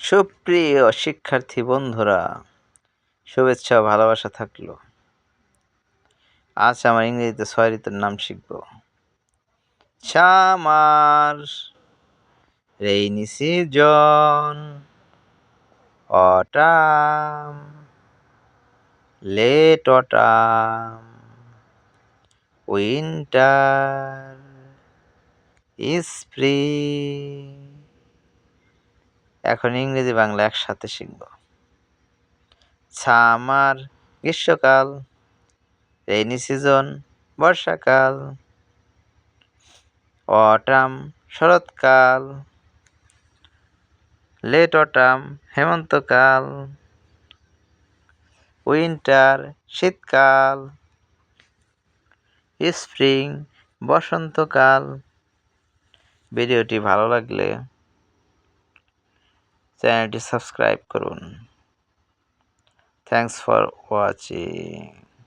সুপ্রিয় শিক্ষার্থী বন্ধুরা, শুভেচ্ছা ভালোবাসা থাকল। আজ আমার ইংরেজিতে ছয় ঋতুর নাম শিখব। Summer, rainy season, autumn, late autumn, winter, spring. এখন ইংরেজি বাংলা একসাথে শিখব। সামার গ্রীষ্মকাল, রেইনি সিজন, বর্ষাকাল, অটাম, শরৎকাল, লেট অটাম, হেমন্তকাল, উইন্টার, শীতকাল, স্প্রিং, বসন্তকাল। ভিডিওটি ভালো লাগলে চ্যানেলটি সাবস্ক্রাইব করুন। Thanks for watching